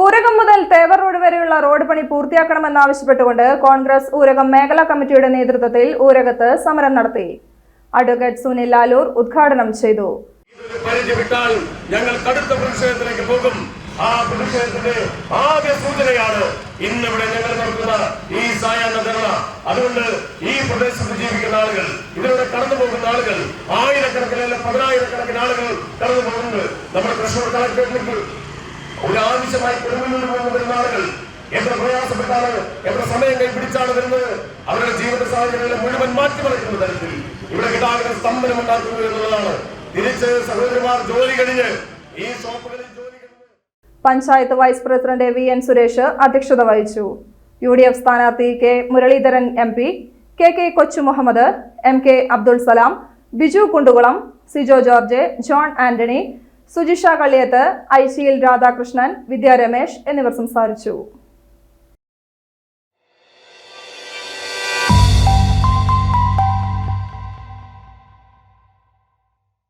ഊരകം മുതൽ തേവർ റോഡ് വരെയുള്ള റോഡ് പണി പൂർത്തിയാക്കണമെന്നാവശ്യപ്പെട്ടുകൊണ്ട് കോൺഗ്രസ് ഊരകം മേഖലാ കമ്മിറ്റിയുടെ നേതൃത്വത്തിൽ ഊരകത്ത് സമരം നടത്തി. അഡ്വക്കേറ്റ് സുനിൽ ലാലൂർ ഉദ്ഘാടനം ചെയ്തു. ഞങ്ങൾ കടുത്ത പ്രതിഷേധത്തിലേക്ക് പോകും. ആ പ്രതിഷേധത്തിന്റെ ആദ്യ സൂചനയാണ് ഇന്നിവിടെ ഞങ്ങൾ നടത്തുന്ന ഈ സായാഹ്ന ധർണ. അതുകൊണ്ട് ഈ പ്രദേശത്ത് ജീവിക്കുന്ന ആളുകൾ ഇതിലൂടെ കടന്നു പോകുന്ന ആളുകൾ ആയിരക്കണക്കിനല്ല പതിനായിരക്കണക്കിന് ആളുകൾ കടന്നു പോകുന്നുണ്ട്. നമ്മുടെ തൃശ്ശൂർ കളക്ടറേറ്റിലേക്ക് ഒരു ആവശ്യമായി കൊടുങ്ങല്ലൂർ പോകുന്ന എത്ര പ്രയാസപ്പെട്ടാണ് എത്ര സമയം കൈപിടിച്ചാണ് വരുന്നത് അവരുടെ ജീവിത സാഹചര്യങ്ങളെ മുഴുവൻ മാറ്റിമറിക്കുന്ന തരത്തിൽ ഇവിടെ ഗതാഗത സ്തംഭനം ഉണ്ടാക്കുന്നു എന്നുള്ളതാണ്. തിരിച്ച് സഹോദരിമാർ ജോലി കഴിഞ്ഞ് ഈ ഷോപ്പുകളിൽ panchayat vice president V N Suresh അധ്യക്ഷത വഹിച്ചു. യു ഡി എഫ് സ്ഥാനാർത്ഥി K Muraleedharan M P K K Kochu Muhammad M K Abdul Salam Biju Kundukulam Sijo George John Antony Sujisha Kalliyath ഐശിയിൽ Radhakrishnan Vidyaramesh എന്നിവർ സംസാരിച്ചു.